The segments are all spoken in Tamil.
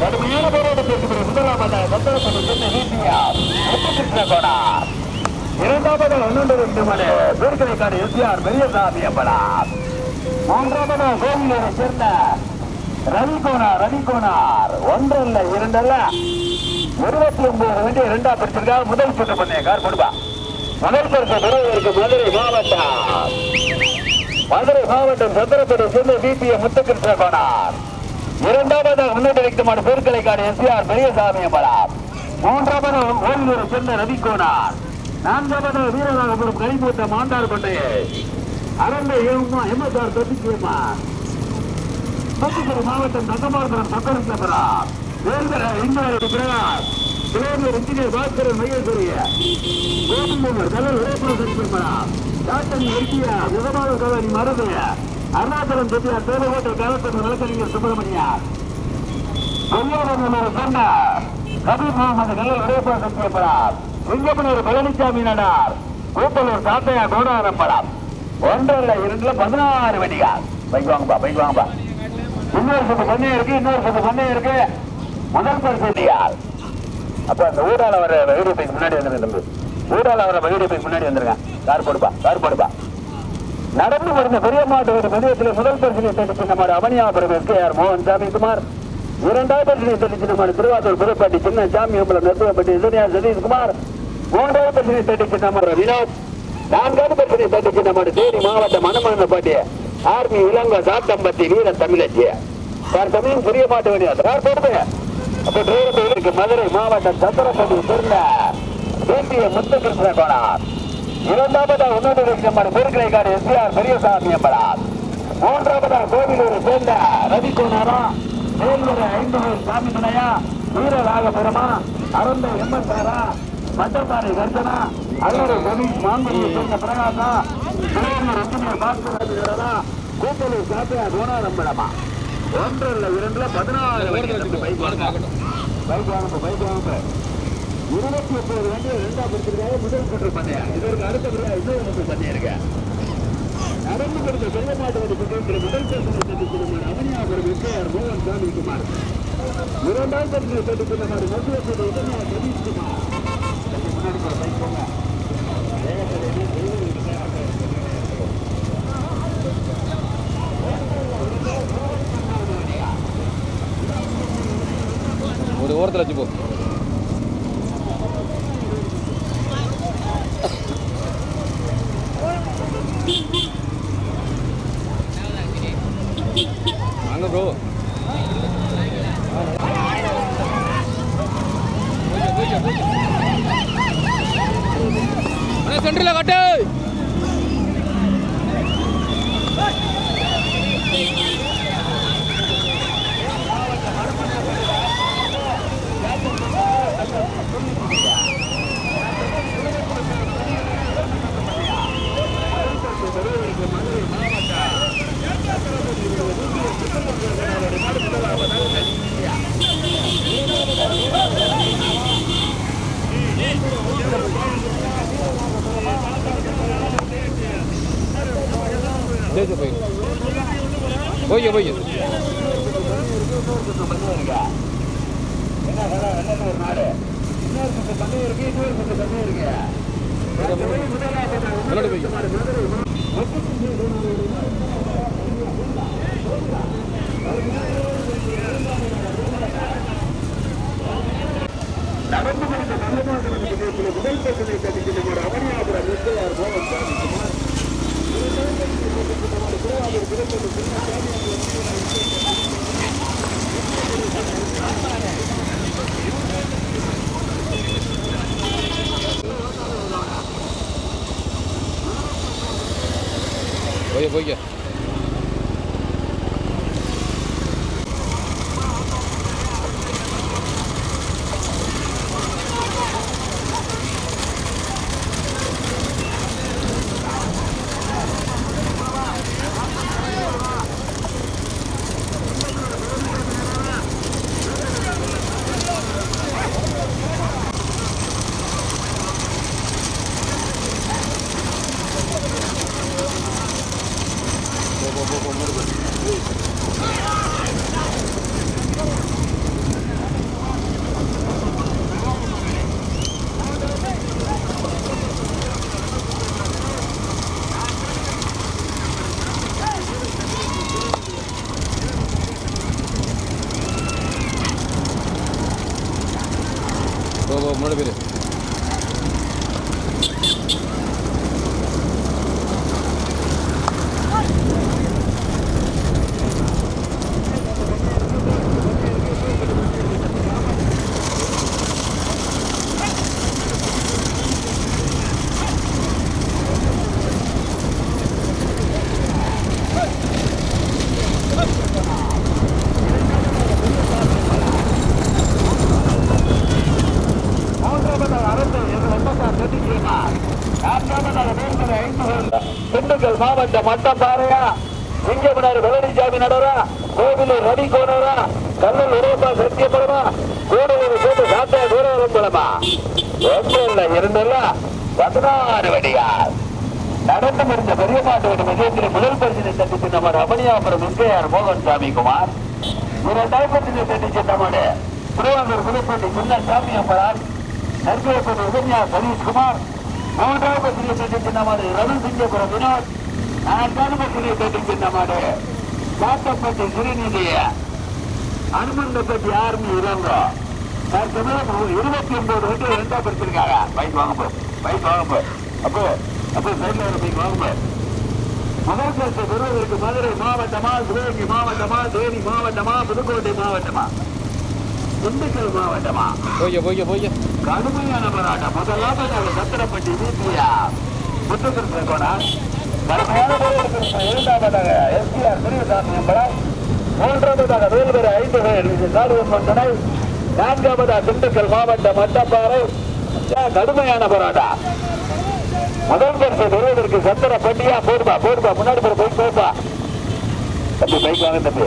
கடுமையான போராட்டத்திற்கு பிறகு முதலாவது பத்தரப்பது சென்னை ஈசியா வெற்றிகிருஷ்ண கோடா இரண்டாவது ஒன்னொன்று ரெண்டு மணி பேர்கரைக்காடு எஸ்ஆர் பெரியசாமி அம்பலா மூன்றாவது கோவிலூரை சேர்ந்த ரவிகோனார் ரவிகோனார் ஒன்றல்ல இரண்டல்ல இருபத்தி ஒன்பது வண்டி இரண்டா முதல் சுற்று பண்ணேன் கார் கொடுப்பா முதல் பரிசு பெறுவதற்கு மதுரை மாவட்டம் மதுரை மாவட்டம் சந்திரப்பேட்டை சேர்ந்த பிபிஎம் முத்துகிருஷ்ண கோனார். இரண்டாவதாக முன்னேற்ற வைக்குமான பேர்கலைக்காடு எஸ்ஆர் பெரியசாமி அம்பலாம் மூன்றாவது ஓவிலூரை சேர்ந்த ரவிகோனார் நான்காவது வீரராகபுரம் கரிமூத்த மாண்டார் கொண்டையே. அரண்டை எம்எஸ்ஆர் தொட்டிக்குமா தொட்டிக்குடி மாவட்டம் தங்கமாபுரம் பக்கரசபரா வேந்தர இந்தியாவுடைய பிரகாஷ். கிளோமியர் இன்ஜினியர் பாஸ்கரன் மையேஸ்வரிய கோவிந்தர் கலர் விரைப்புல சந்திரபரா டாக்டர் இந்தியா விதமாக கவனி மருதைய அருணாச்சலம் செட்டியார் தேவகோட்டை கலத்தன் வழக்கறிஞர் சுப்பிரமணியார் பொய்யாளர் சொன்ன கபீர் முகமது கல்லல் உடையப்பா சத்தியப்படார் சிங்கப்பனூர் பழனிசாமி நடார். கூப்பலூர் சாத்தையா கோடாரம்பலம் ஒன்றரை இரண்டுல பதினாறு வண்டிகள் பைக் வாங்கப்பா பைக் வாங்கப்பா. இன்னொரு சொத்து பண்ணை இருக்கு இன்னொரு சொத்து பண்ணை இருக்கு. முதல் பரிசு அப்ப அந்த ஊடால வர வீடியோ முன்னாடி வந்துருங்க ஊடால வர வீடியோ முன்னாடி வந்துருங்க. கார் போடுப்பா கார் போடுப்பா. நடந்து வருந்த பெரிய மாட்டு மதியத்தில் முதல் பரிசினை தடுத்து நம்முடைய அவனியாபுரம் எஸ் கே ஆர் மோகன் சாமி குமார் இரண்டாவது பரிசினை தடுத்து நம்முடைய திருவாரூர் புதுப்பட்டி சின்ன சாமி அம்பலம் நெத்துவப்பட்டி இசனியா சதீஷ்குமார். மூன்றாவது பரிசினை தடுத்து நம்முடைய வினோத். நான்காவது பரிசினை தடுத்து நம்முடைய தேனி மாவட்டம் மணமண்ணப்பட்டி ஆர்மி இளங்க சாத்தம்பத்தி வீர தமிழச்சி சார் தமிழும் புரிய மாட்ட வேண்டியது சார் போடுங்க அப்ப டிரைவர் இருக்கு மதுரை மாவட்டம் சத்திரப்பட்டி சேர்ந்த தேசிய முத்துகிருஷ்ண கோனார். இரண்டாவதா உன்னத நம்ம பெருக்கலைக்காடு எஸ்ஆர் பெரியசாமி அம்பலார் மூன்றாவதா கோவிலூரை சேர்ந்த ரவி கோனாரா வேலூர் ஐந்தூர் சாமி துணையா வீரராகபுரமா அருந்த எம்எஸ்ஆரா மட்டப்பாறை கர்ஜனா அல்லூர் கணேஷ் மாங்குடியை சேர்ந்த பிரகாசா திருவள்ளூர் இன்ஜினியர் பாஸ்கரா கூப்பலூர் சாத்தியா கோணாரம்பலமா ஒன்றல்ல இரண்டுல பதினாறு பைக் வாங்க. பைக் வாங்க பைக் வாங்க. இருபத்தி ஒன்பது வண்டி ரெண்டா பிடிச்சிருக்காங்க முதல் சுற்று பந்தயம். இதற்கு அடுத்தபடியா இன்னொரு சுற்று பந்தயம் இருக்கு. நடந்து கொடுத்த சொல்ல மாட்டு வண்டி பந்தயத்தில் முதல் பேசனை சந்திச்சிருந்தார் அவனியாபுரம் எஸ்ஆர் மோகன் சாமி குமார் இரண்டாம் பேசனை சந்திச்சிருந்தார் மதுவசோட உதவியார் சதீஷ் குமார் முன்னாடி பைக் போங்க ஒரு ஓரத்தில் வச்சு போ வாங்க ப்ரோ சென்டரில் கட்டு ஜெயிச்சு போய் போய்க்க போய்க்க என்ன கடை, ஒரு நாடு இன்னொரு சுத்து பந்தயம் இருக்கு இன்னொரு சுத்து பந்தயம் இருக்கு நடந்து முடிந்த தமிழ்நாட்டில் நிகழ்ச்சியில் முதல் ஒரு அவனியாபுரம் போய்க்க மூணு பேர் மூன்றாவதாக மாவட்ட மாவட்டம் மட்டப்பாறையா சிங்கமனார் பழனிசாமி நடரா? கோவிலூர் ரவி கோனரா? கல்லூர் உரோபா சத்தியபுரமா? கூடலூர் கோட்டு சாத்தா தூரம்பலமா ஒன்று இல்ல இரண்டுல பதினாறு வடியார். நடந்து முடிந்த பெரிய மாட்டு வடி விஜயத்தில் முதல் பரிசினை சந்தித்து நம்ம ரமணியாபுரம் வெங்கையார் மோகன் சாமி குமார் இரண்டாயிரத்தி பரிசினை தட்டி நம்முடைய திருவாங்கூர் புதுப்பள்ளி முன்ன சாமி அம்பரான் நற்கையப்பட்டு உதன்யா சதீஷ்குமார் மூன்றாவது பரிசினை சந்தித்து நமது ரவி சிங்கபுரம் வினோத். பரிசினை தட்டி சின்னமாடு காட்டப்பட்டு சிறுநிதி அனுமந்தப்பட்டி ஆர்மி இளங்கோ தற்சமயம் இருபத்தி ஒன்பது வந்து ரெண்டா பிரிச்சிருக்காங்க பைக் வாங்க பைக் வாங்க அப்போ அப்போ சைட்ல ஒரு பைக் வாங்க முதல் பரிசு பெறுவதற்கு மதுரை மாவட்டமா சிவகங்கை மாவட்டமா தேனி மாவட்டமா புதுக்கோட்டை மாவட்டமா? திண்டுக்கல் மாவட்டமா? போய்க்க போய்க்க போய்க்க கடுமையான போராட்டம். முதலாவதாக சத்திரப்பட்டி வீட்டியா? முத்துக்கிருஷ்ண போராட்டம் இரண்டாவதாக எஸ்பிஆர் பெரியசாமி அம்பலம் மூன்றாவதாக வேல்வரை ஐந்து பேர் துணை நான்காவதாக திண்டுக்கல் மாவட்டம் மட்டப்பாறை கடுமையான போராட்டம் முதல் பரிசு பெறுவதற்கு சந்திர பண்டியா போடுபா போடுபா முன்னாடி போய் போப்பா தம்பி பைக் வாங்க தம்பி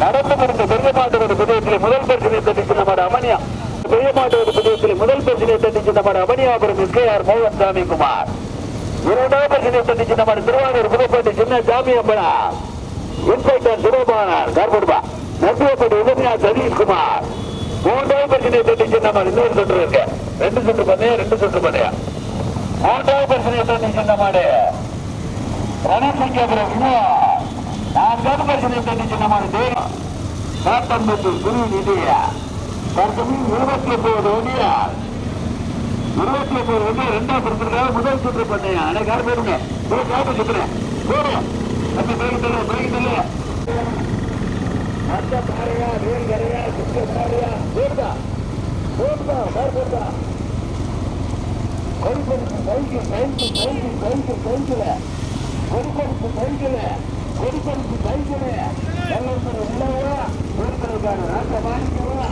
நடந்து முடிந்த பெரிய மாட்டோட புதியத்தில் முதல் பிரச்சனை தட்டிச்சு நம்மட அமனியா பெரிய மாட்டோட புதியத்தில் முதல் பிரச்சனை தட்டிச்சு நம்மட அமனியாபுரம் எஸ்கேஆர் மோகன் சாமி குமார் இரண்டாவது பிரச்சனை தட்டிச்சு நம்ம திருவாரூர் புதுப்பேட்டை சின்ன சாமி இன்ஸ்பெக்டர் சிவபானார் கார்படுபா நம்பியப்பட்டு உதவியா சதீஷ்குமார். மூன்றாவது பிரச்சனையை தட்டிச்சு நம்ம இன்னொரு சுற்று இருக்கு. ரெண்டு சுற்று பண்ணையா ரெண்டு சுற்று பண்ணையா? மூன்றாவது பிரச்சனையை தட்டிச்சு நம்ம ரணசிங்கபுரம் நான்காவது பிரச்சனையை தட்டிச்சு நம்ம தேவி. காட்டம்பட்டு குரு நிதியா தற்சமயம் இருபத்தி ஒன்பது ஒன்றியார் இருபத்தி ஒன்பது ஒன்று ரெண்டாம் பிறந்திருக்காக முதல் சுற்று பண்ணேன் அன்னைக்கு யார் போயிருங்க ஒரு காப்பு சுற்றுறேன் போறோம் அந்த பேருக்கு தெரியல பேருக்கு தெரியல. மத்த பாறையா வேல் கரையா சுற்று பாறையா? போடுதா? போடுதா? போடுதா வெள்ளத்தில் உள்ளவரா ஒருத்தருக்கான ராஜ மாணிக்கவா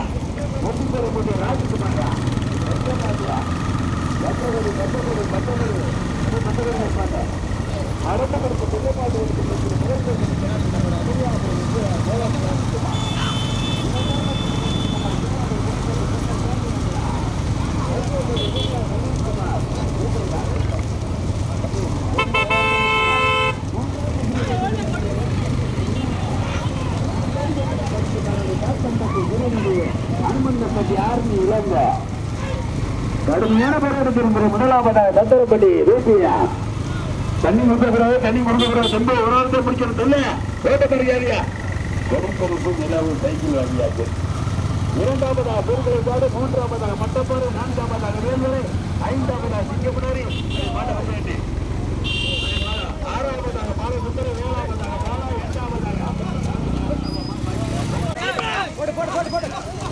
ஒட்டி பெறக்கூடிய ராஜகுமாரா எத்தனாதியா எத்தனை எத்தனை பத்தொன்பது பத்தொன்பது பார்த்தேன் அடுத்த பிறப்பு புதுப்பாட்டு அனுமந்தப்பட்டி ஆர்மி இளங்க கடுமையான போராட்டத்தில் முதலாவதாக தத்தரப்பட்டி ரூபியா தண்ணி கொடுக்கக்கூடாது தண்ணி கொடுக்கக்கூடாது செம்பு ஒரு வாரத்தை பிடிக்கிறது இல்ல. வேட்டக்காரியாரியா கொடுப்பதற்கு நிலவு சைக்கிள் வாங்கியாச்சு இரண்டாவதாக பெருக்கலைக்காடு மூன்றாவதாக மட்டப்பாறு நான்காவதாக வேல்வரை ஐந்தாவதாக சிங்கப்படாரி ஆறாவதாக ஆறாவதாக பாலசுந்தர ஏழாவதாக பாலா எட்டாவதாக மாங்குடி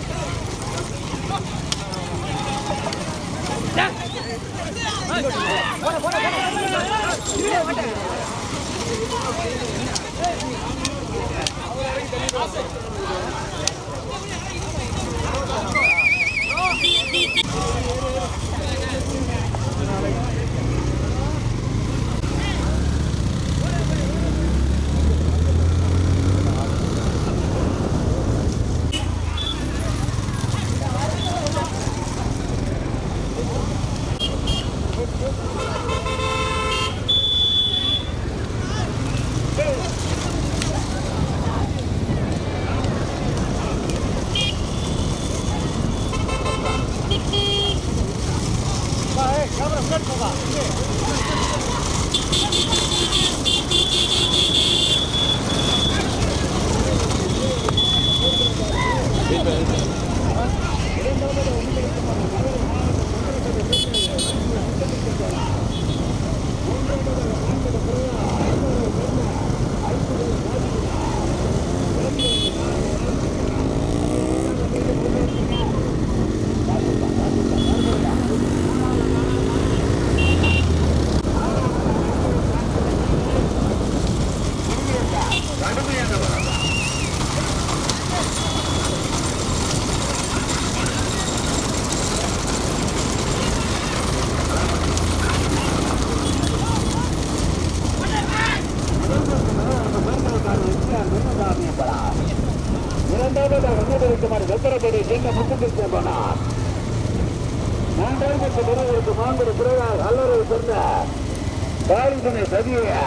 காளிதுணை சதியா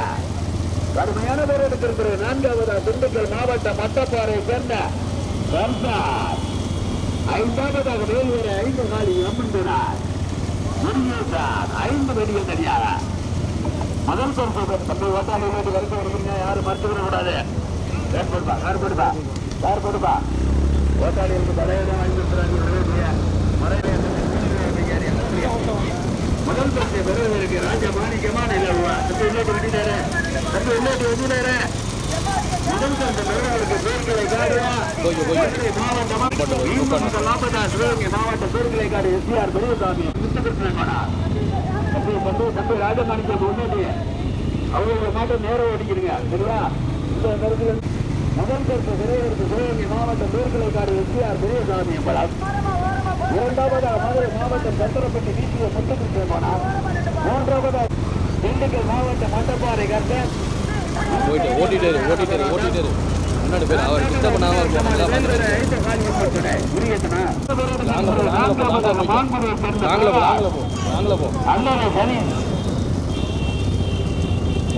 கடுமையான பேர் எடுத்திருக்கிற நான்காவது திண்டுக்கல் மாவட்ட மட்டப்பாறை சேர்ந்த கம்சார் ஐந்தாவதாக வேல்வரை ஐந்து காலி அம்மன்றார் முருகேசார் ஐந்து வெடிகள் தனியாக முதல் பொறுப்பு பத்து ஓட்டாளி வீட்டு வரைக்கும் வருகிறீங்க யாரும் மறுத்து விட கூடாது. ஏற்படுப்பா கொடுப்பா கார் கொடுப்பா கார் கொடுப்பா. ஓட்டாளிகளுக்கு தலையிடம் வாங்கி கொடுத்துறாங்க முதல் பரிசு பெறுவதற்கு ராஜா மாணிக்கமான இல்லவா தம்பி உள்ளாட்டு வெட்டிட்டாரு தம்பி உள்ளாட்டு வெட்டிட்டாரு முதல் பரிசு பெறுவதற்கு பேர்களை காடுவா மாவட்டமா ஈமமுக லாபதா சிவகங்கை மாவட்ட பேர்களை காடு எஸ்ஆர் பெரியசாமி. முத்துகிருஷ்ணன் மனார் தம்பி தம்பி ராஜமாணிக்கம் முன்னாடி அவங்க மாட்டம் நேரம் ஓடிக்கிறீங்க சரியா? இந்த நேரத்தில் முதல் பரிசு பெறுவதற்கு சிவகங்கை மாவட்ட பேர்களை காடு எஸ்ஆர் பெரியசாமி என்பதால் இரண்டாவதாக மதுரை மாவட்டம் சத்திரப்பட்டி வீசிய முத்துகிருஷ்ணன் மனார் மூன்றாவதாக திண்டுக்கல் மாவட்டம் மட்டப்பாறை கர்த்தன் போயிட்டு ஓட்டிட்டாரு ஓட்டிட்டாரு ஓட்டிட்டாரு முன்னாடி போய் அவர் டிஸ்டர்ப் பண்ணாம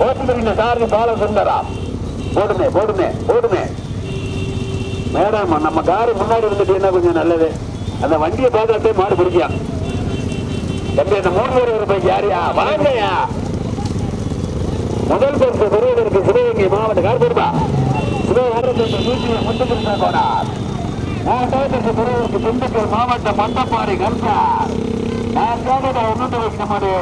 ஓட்டுநரின் சாரதி பாலசுந்தரா. போடுமே போடுமே போடுமே. மேடம் நம்ம காரு முன்னாடி இருந்துட்டீங்கன்னா கொஞ்சம் நல்லது? அந்த வண்டியை பார்க்கறதே மாடு பிடிக்கியா தம்பி அந்த மூணு பேர் இருப்பேன் யாரியா வாங்கயா முதல் பரிசு பெறுவதற்கு சிவகங்கை மாவட்ட கார் பொறுப்பா மூன்றாவது பரிசு பெறுவதற்கு திண்டுக்கல் மாவட்ட மண்டப்பாறை கம்சார் நான்காவது ஒன்று நம்முடைய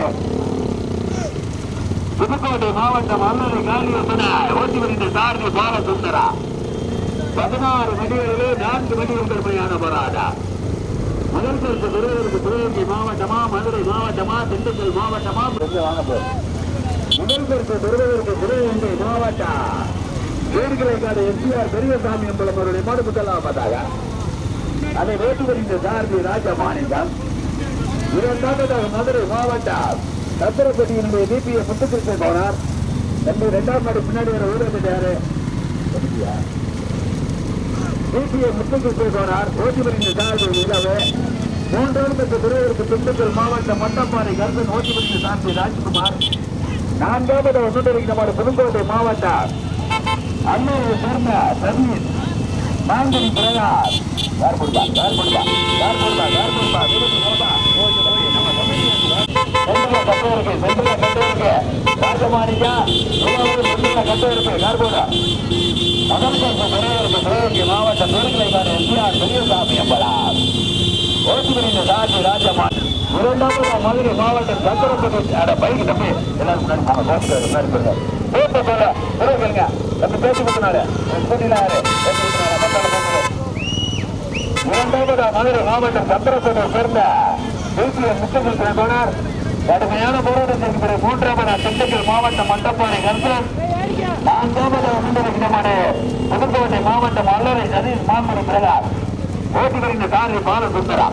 புதுக்கோட்டை மாவட்டம் அல்லது காலியப்பன ஓட்டி வருகின்ற சாரதி பாலசுந்தரா. பதினாறு மணிகளிலே நான்கு மணி பெருமையான போராடா முதல் பரிசு பெறுவதற்கு சிவகங்கை மாவட்டமா மதுரை மாவட்டமா திண்டுக்கல் மாவட்டமா? வாங்க போ. முதல் பரிசு பெறுவதற்கு சிவகங்கை மாவட்டம் வேர்கிளைக்காடு எஸ்பிஆர் பெரியசாமி என்பலம் அவருடைய மாடு பார்த்தாங்க. அதை வேட்டு வருகின்ற ராஜா மாநிலம் இரண்டாவதாக மதுரை மாவட்டம் சத்திரப்பட்டியினுடைய டிபிஏ முத்துக்கிருஷ்ணன் போனார். தம்பி இரண்டாம் நாடு பின்னாடி வர ஊரகத்தை யாரு டிபிஏ முத்துக்கிருஷ்ணன் போனார் ஓட்டிபுரிந்த சார்பில் நிலவு மூன்றாவது துறையிற்கு திண்டுக்கல் மாவட்டம் மட்டப்பாறை கருத்தன் ஓட்டிபுரிந்த சார்பில் ராஜ்குமார். நான்காவது ஒன்றுடைய நம்முடைய புதுக்கோட்டை மாவட்டம் அண்ணூரை சேர்ந்த சதீஷ். மாங்கனி பிரகாஷ். யார் கொடுப்பா யார் கொடுப்பா யார் கொடுப்பா யார் கொடுப்பா விருது கொடுப்பா சென்ட்ரல கட்டு இருக்கு சென்ட்ரல கட்டு இருக்கு ராஜமாணிக்கா நூறாவது சென்ட்ரல கட்டு இருக்கு யார் கூட பெறுவதற்கு சிவகங்கை மாவட்டம் பெருங்கலைக்கான எஸ்ஆர் பெரியசாமி என்பதார் ஓட்டுநரின் சாட்சி ராஜமாணி இரண்டாவது மதுரை மாவட்டம் சத்திரப்பட்டி அட பைக் தம்பி. எல்லாரும் இரண்டாவது மதுரை மாவட்டம் சத்திரப்பட்டை சேர்ந்த தேசிய கடுமையான போராட்டத்திற்கு மூன்றாவது திண்டுக்கல் மாவட்டம் மண்டப்பாறை கருத்தன் நான்காவது முன்னிலைக்கிடமான புதுக்கோட்டை மாவட்டம் அல்லறை சதீஷ் மாமன் பிரகார் ஓட்டுநரின் காரி பால சுந்தரா.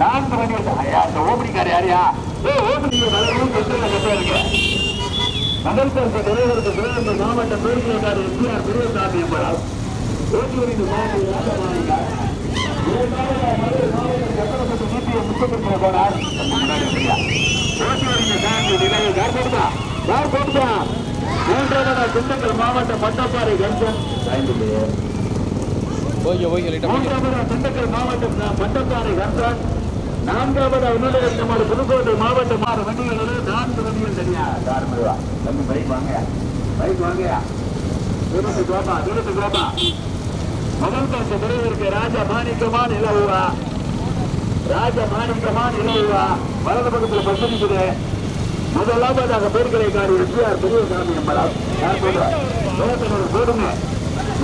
நான்கு மணி ஐயா அந்த ஓபனிக்கார் யாரியா? ஏ ஓபனிங்க வளரும் கெட்டல கெட்ட இருக்கு முதல் பரிசு தலைவருக்கு சிவகங்கை மாவட்டம் மேற்குக்கார் எஸ்ஆர் பெரியசாமி என்பதால் ஓட்டுநரின் மாவட்ட ராஜமாணிக்கா திண்டுக்கல் மாவட்டம் பட்டப்பாறை கஞ்சன் ஐந்து பேர். போய்க்க போய்க்க லைட்டாக போய்க்க மூன்றாவது திண்டுக்கல் மாவட்டம் பட்டப்பாறை கஞ்சன் நான்காவது புதுக்கோட்டை மாவட்டம் ஆறு வண்டிகளில் நான்கு வண்டிகள் தனியா. யார் மெதுவா தம்பி பைக் வாங்க பைக் வாங்க தூரத்து கோபா தூரத்து கோபா. முதல் பரிசு பெறுவதற்கு ராஜா மாணிக்கமான இலவுவா ராஜ மாணிக்கமான இலவுவா வலது பக்கத்தில் பஸ் இருக்குது முதலாவதாக பேர்களை காரி எஸ்ஆர் பெரியசாமி என்பதால் யார் சொல்றார்? வேலத்தனூர் போடுங்க.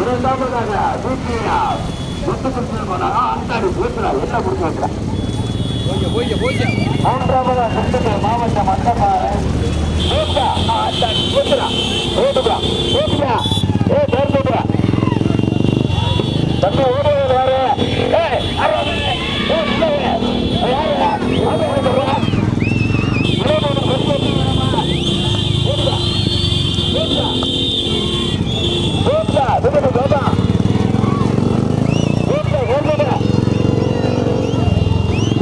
இரண்டாவதாக தூக்கியா முத்துகிருஷ்ணன் போனாரா அந்தாடி பேசுறா என்ன கொடுத்து வைக்கிறா? போய்க்க மூன்றாவதாக திண்டுக்கல் மாவட்டம் மண்டபாறை அந்தாடி பேசுறா. ஓடுறா பேசுறா ஏ பேர் தம்பி ஓடுவது வேற. ஏய் அரே ஏய் இல்லை யாரு அது ஓடுறா இருபது பெருமைக்கு வேணுமா ஓடுறா ஓடுறா ஓடுறா விடுது கோபா ஓடுறா ஓடுறா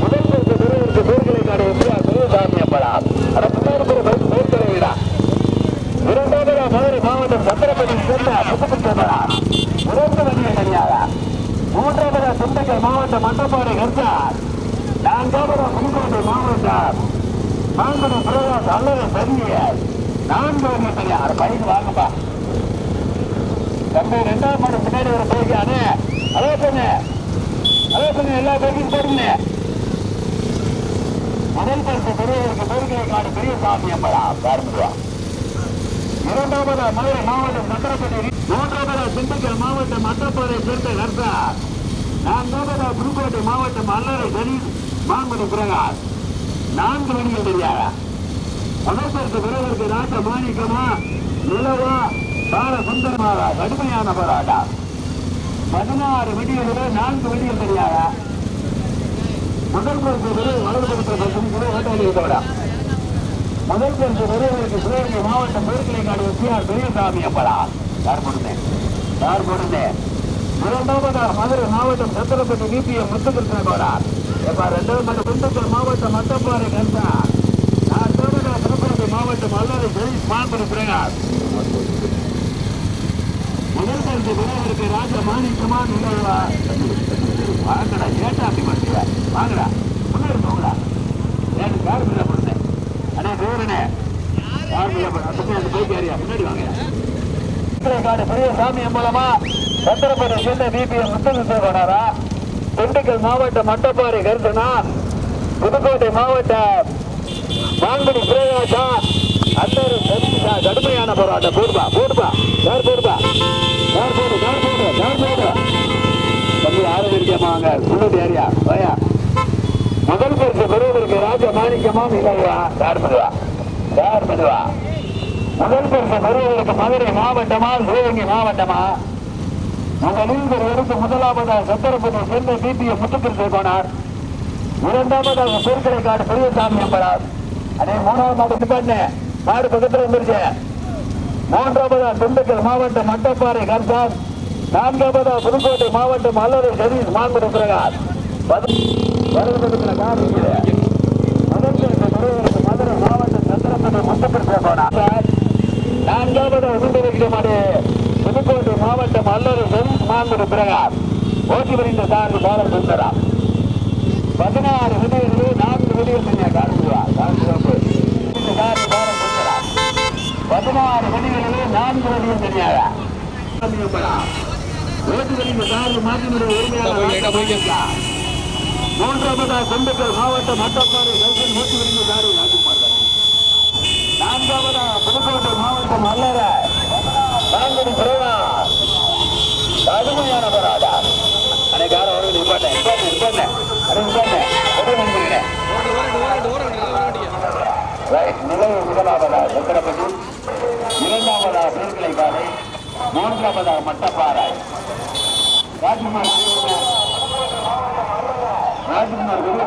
முதல் பரிசு பெறுவதற்கு பேர்களை காடு எப்படியா பெரியசாமி மாவட்டம் மட்டப்பாறை கர்த்தார் நான்காவது புதுக்கோட்டை மாவட்டம் மாங்குடி பிரகாஷ் அல்லது சரியர் நான்காவது சரியார் பைக் வாங்கப்பா தம்பி ரெண்டாவது மாடு முன்னாடி வர பைக்கு அண்ணே அதே பண்ணு. அதே பண்ணு எல்லா பைக்கும் போடுங்க. முதல் பரிசு பெரியவருக்கு பெருக்கை காடு பெரிய சாமி அம்பலா பார்த்துருவா இரண்டாவது மதுரை மாவட்டம் சத்திரப்பட்டி மூன்றாவது திண்டுக்கல் மாவட்டம் மட்டப்பாறை சேர்ந்த நர்சா நான்காவது புதுக்கோட்டை மாவட்டம் அல்லறை சரி மாங்குடி பிரகாஷ். நான்கு மணிகள் தெரியாதா முதல் பரிசு பெறுவதற்கு ராஜ மாணிக்கமா நிலவா பால சுந்தரமாவா கடுமையான போராட்டம். பதினாறு வெடிகளில் நான்கு வெடிகள் தெரியாதா முதல் பரிசு பெறுவது வலது பக்கத்தில் பத்து ஓட்டாளி இருக்கவிடா முதல் பரிசு பெறுவதற்கு சிவகங்கை மாவட்டம் பேர்கிளைக்காடு எஸ்ஆர் பெரியசாமி அப்படா யார் கொடுத்தேன் யார் கொடுத்தேன் இரண்டாவதா மதுரை மாவட்டம் சத்திரப்பட்டி விபிஎம் முத்துகிருஷ்ண கோடார் எப்ப ரெண்டாவது மட்டும் திண்டுக்கல் மாவட்டம் மட்டப்பாறை கண்டா நான் தேவதா திருப்பதி மாவட்டம் அல்லது ஜெயிஸ் மாம்பரி பிரகாஷ். முதல் பரிசு பெறுவதற்கு ராஜ மாணிக்கமா நிலவா வாங்கடா ஏட்டா அப்படி பண்ணுற வாங்கடா முன்னாடி போங்கடா ஏட்டு கார் பிள்ளை கொடுத்தேன் அண்ணே வேறுனே கார் பிள்ளை பண்ண அந்த பைக் ஏரியா முன்னாடி வாங்க. காடு பெரிய சாமி மூலமா சத்திரப்பதி சேர்ந்த பிபிஎம் முத்தமிழ் கொண்டாரா திண்டுக்கல் மாவட்டம் மட்டப்பாறை கருத்தனா? புதுக்கோட்டை மாவட்டம் மாங்குடி பிரேகாசா அன்னூர் சதீஷா கடுமையான போராட்டம். போடுப்பா போடுப்பா யார் போடுப்பா யார் போடு யார் போடு யார் போடு? தம்பி யாரும் உள்ளூர் ஏரியா வயா. முதல் பரிசு பெறுவதற்கு ராஜ மாணிக்கமா இல்லையா? யார் பண்ணுவா யார் பண்ணுவா முதல் பரிசு பெறுவதற்கு மதுரை மாவட்டமா சிவகங்கை மாவட்டமா? முதலில் ஒருவருக்கு முதலாவதாக சத்திரப்பதி சேர்ந்த பிபிஎ முத்துக்கிருஷ்ண கோனார் இரண்டாவதாக பெருக்கடை காடு பெரியசாமி அம்பரார் அதே மூணாவது மாடு மாடு பக்கத்தில் வந்துருச்சு. மூன்றாவதா திண்டுக்கல் மாவட்டம் மட்டப்பாறை கர்சான். நான்காவதா புதுக்கோட்டை மாவட்டம் அல்லது சதீஷ் மாங்குடி பிரகார் வலது பக்கத்தில் மதுரை மாவட்டம் சத்திரப்பதி முத்துக்கிருஷ்ண கோனார் நான்காவது உருண்டை மாடு. புதுக்கோட்டை மாவட்டம் அல்லது சதீஷ் மாங்குடி பிரகாஷ். ஓட்டி வருகின்ற சார்பு பால சுந்தரா. பதினாறு விதிகளில் நான்கு விதிகள் தனியாக காரணம் சார்பு பதினாறு விதிகளிலே நான்கு விதிகள் தனியாக ஓட்டு வருகின்ற சார்பு போய்க்க. உரிமையாளர் மூன்றாவதா திண்டுக்கல் மாவட்டம் மட்டப்பாறை கல்கன் ஓட்டு வருகின்ற சார்பு ராஜகுமார் நான்காவதா புதுக்கோட்டை மாவட்டம் அல்லற நான்குடி பிரேமா கடுமையான போராடா அன்னைக்கார ஒரு நிப்பாட்டேன் நிப்பாட்டேன் நிப்பாட்டேன் நிப்பாட்டேன். நிலவு முதலாவதா சத்திரப்பதி இரண்டாவதா பேர்களை காலை மூன்றாவதா மட்டப்பாறை. ராஜ்குமார் ராஜ்குமார் வெளியே